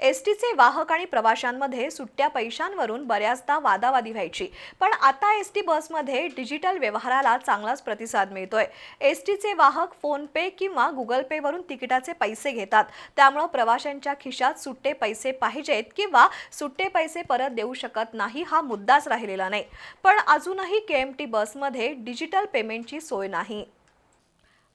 एसटीचे वाहक आणि प्रवाशांमध्ये सुट्ट्या पैशांवरून बऱ्याचदा वादावादी व्हायची. पण आता एसटी बसमध्ये डिजिटल व्यवहाराला चांगलाच प्रतिसाद मिळतोय. एसटीचे वाहक फोनपे किंवा गुगल पे वरून तिकिटाचे पैसे घेतात. त्यामुळं प्रवाशांच्या खिशात सुट्टे पैसे पाहिजेत किंवा सुट्टे पैसे परत देऊ शकत नाही हा मुद्दाच राहिलेला नाही. पण अजूनही के एम टी बसमध्ये डिजिटल पेमेंटची सोय नाही.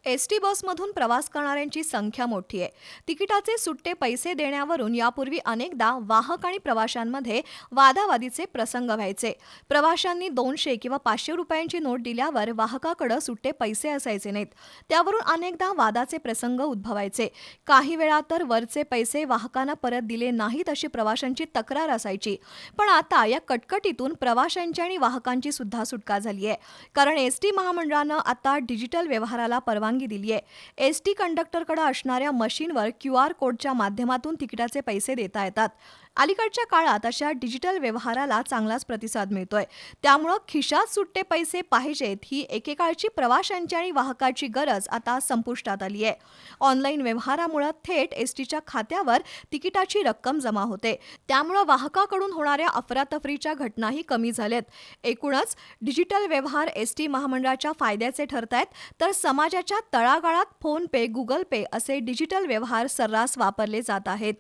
एस टी बसमधून प्रवास करणाऱ्यांची संख्या मोठी आहे. तिकिटाचे सुट्टे पैसे देण्यावरून यापूर्वी अनेकदा वाहक आणि प्रवाशांमध्ये वादावादीचे प्रसंग व्हायचे. प्रवाशांनी दोनशे किंवा पाचशे रुपयांची नोट दिल्यावर वाहकाकडं सुट्टे पैसे असायचे नाहीत. त्यावरून अनेकदा वादाचे प्रसंग उद्भवायचे. काही वेळा तर वरचे पैसे वाहकांना परत दिले नाहीत अशी प्रवाशांची तक्रार असायची. पण आता या कटकटीतून प्रवाशांची आणि वाहकांची सुद्धा सुटका झाली आहे. कारण एस टी महामंडळानं आता डिजिटल व्यवहाराला परवानगी दिली आहे एस टी कंडक्टरकडे असणाऱ्या मशीनवर क्यू आर कोडच्या माध्यमातून तिकिटाचे पैसे देता येतात. अलीकडच्या काळात अशा डिजिटल व्यवहाराला चांगलाच प्रतिसाद मिळतोय. त्यामुळं खिशात सुट्टे पैसे पाहिजेत ही एकेकाळची प्रवाशांची आणि वाहकाची गरज आता संपुष्टात आली आहे. ऑनलाईन व्यवहारामुळं थेट एस टीच्या खात्यावर तिकिटाची रक्कम जमा होते. त्यामुळं वाहकाकडून होणाऱ्या अफरातफरीच्या घटनाही कमी झाल्यात. एकूणच डिजिटल व्यवहार एस टी महामंडळाच्या फायद्याचे ठरत आहेत तर समाजाच्या तळागाळात फोन पे गुगल पे असे डिजिटल व्यवहार सर्रास वापरले जात आहेत.